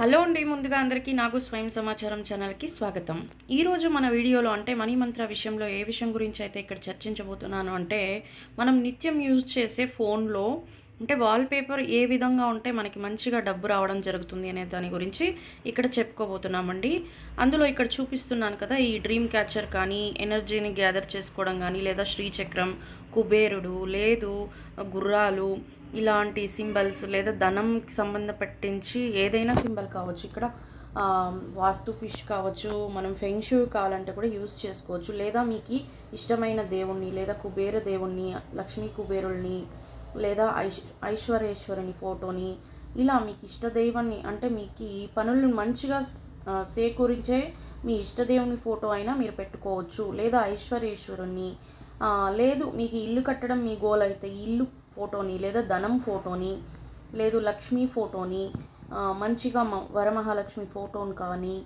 Hello అండి ముందుగా అందరికీ నాకు స్వయం సమాచారం ఛానల్కి స్వాగతం. ఈరోజు మన వీడియోలో అంటే మనీ మంత్ర విషయంలో ఏ విషయం గురించి అయితే ఇక్కడ చర్చించబోతున్నాను అంటే మనం నిత్యం యూజ్ చేసే ఫోన్లో అంటే వాల్పేపర్ ఏ విధంగా ఉంటే మనకి మంచిగా డబ్బు రావడం జరుగుతుంది అనే దాని గురించి ఇక్కడ చెప్పుకోబోతున్నామండి. అందులో ఇక్కడ చూపిస్తున్నాను కదా ఈ డ్రీమ్ క్యాచర్ కానీ ఎనర్జీని గ్యాదర్ చేసుకోవడం కానీ లేదా శ్రీచక్రం కుబేరుడు లేదు గుర్రాలు ఇలాంటి సింబల్స్ లేదా ధనంకి సంబంధ పట్టించి ఏదైనా సింబల్ కావచ్చు ఇక్కడ వాస్తు ఫిష్ కావచ్చు మనం ఫెంగ్షూ కావాలంటే కూడా యూస్ చేసుకోవచ్చు. లేదా మీకు ఇష్టమైన దేవుణ్ణి లేదా కుబేర దేవుణ్ణి లక్ష్మీ కుబేరుల్ని లేదా ఐశ్ ఐశ్వర్యేశ్వరుని ఫోటోని ఇలా మీకు ఇష్టదైవాన్ని అంటే మీకు ఈ పనులను మంచిగా సేకూరించే మీ ఇష్టదేవుని ఫోటో అయినా మీరు పెట్టుకోవచ్చు. లేదా ఐశ్వర్యేశ్వరుని లేదు మీకు ఇల్లు కట్టడం మీ గోల్ అయితే ఇల్లు ఫోటోని లేదా ధనం ఫోటోని లేదు లక్ష్మీ ఫోటోని మంచిగా మ- వరమహాలక్ష్మి ఫోటోని కానీ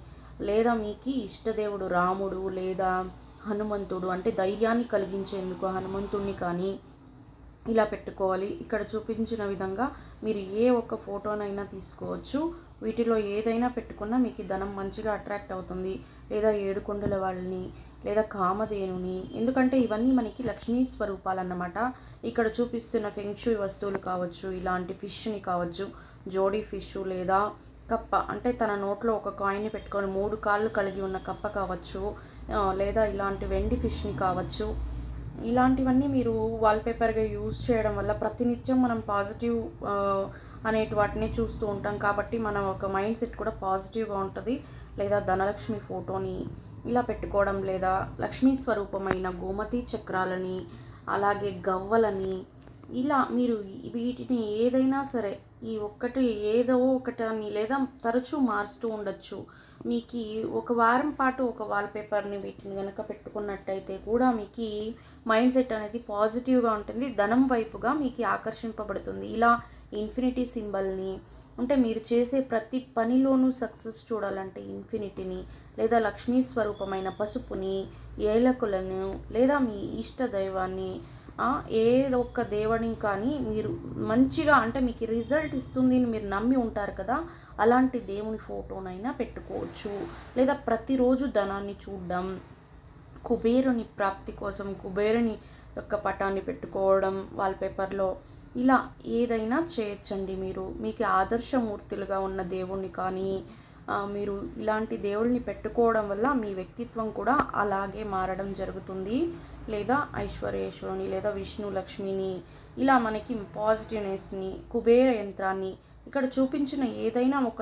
లేదా మీకు ఇష్టదేవుడు రాముడు లేదా హనుమంతుడు అంటే ధైర్యాన్ని కలిగించేందుకు హనుమంతుడిని కానీ ఇలా పెట్టుకోవాలి. ఇక్కడ చూపించిన విధంగా మీరు ఏ ఒక్క ఫోటోనైనా తీసుకోవచ్చు. వీటిలో ఏదైనా పెట్టుకున్నా మీకు ధనం మంచిగా అట్రాక్ట్ అవుతుంది. లేదా ఏడుకొండల వాళ్ళని లేదా కామధేనుని ఎందుకంటే ఇవన్నీ మనకి లక్ష్మీ స్వరూపాలు అన్నమాట ఇక్కడ చూపిస్తున్న ఫెంగ్షూయి వస్తువులు కావచ్చు ఇలాంటి ఫిష్ని కావచ్చు జోడీ ఫిష్ లేదా కప్ప. అంటే తన నోట్లో ఒక కాయిన్ని పెట్టుకొని మూడు కాళ్ళు కలిగి ఉన్న కప్ప కావచ్చు లేదా ఇలాంటి వెండి ఫిష్ని కావచ్చు. ఇలాంటివన్నీ మీరు వాల్పేపర్గా యూజ్ చేయడం వల్ల ప్రతినిత్యం మనం పాజిటివ్ అనేటి వాటిని చూస్తూ ఉంటాం. కాబట్టి మన ఒక మైండ్ సెట్ కూడా పాజిటివ్గా ఉంటుంది. లేదా ధనలక్ష్మి ఫోటోని ఇలా పెట్టుకోవడం లేదా లక్ష్మీ స్వరూపమైన గోమతి చక్రాలని అలాగే గవ్వలని ఇలా మీరు వీటిని ఏదైనా సరే ఈ ఒక్కటి ఏదో ఒకటని లేదా తరచూ మారుస్తూ ఉండొచ్చు. మీకు ఒక వారం పాటు ఒక వాల్పేపర్ని వీటిని కనుక పెట్టుకున్నట్టయితే కూడా మీకు మైండ్ సెట్ అనేది పాజిటివ్గా ఉంటుంది ధనం వైపుగా మీకు ఆకర్షింపబడుతుంది. ఇలా ఇన్ఫినిటీ సింబల్ని అంటే మీరు చేసే ప్రతి పనిలోనూ సక్సెస్ చూడాలంటే ఇన్ఫినిటీని లేదా లక్ష్మీ స్వరూపమైన పసుపుని ఏలకులను లేదా మీ ఇష్ట దైవాన్ని ఆ, ఏ ఒక్క కానీ మీరు మంచిగా అంటే మీకు రిజల్ట్ ఇస్తుంది అని మీరు నమ్మి ఉంటారు కదా అలాంటి దేవుని ఫోటోనైనా పెట్టుకోవచ్చు. లేదా ప్రతిరోజు ధనాన్ని చూడడం కుబేరుని ప్రాప్తి కోసం కుబేరుని యొక్క పటాన్ని పెట్టుకోవడం వాల్పేపర్లో ఇలా ఏదైనా చేయొచ్చండి మీరు. మీకు ఆదర్శమూర్తులుగా ఉన్న దేవుణ్ణి కానీ మీరు ఇలాంటి దేవుళ్ళని పెట్టుకోవడం వల్ల మీ వ్యక్తిత్వం కూడా అలాగే మారడం జరుగుతుంది. లేదా ఐశ్వర్యేశ్వరుని లేదా విష్ణు లక్ష్మిని ఇలా మనకి పాజిటివ్నెస్ని కుబేర యంత్రాన్ని ఇక్కడ చూపించిన ఏదైనా ఒక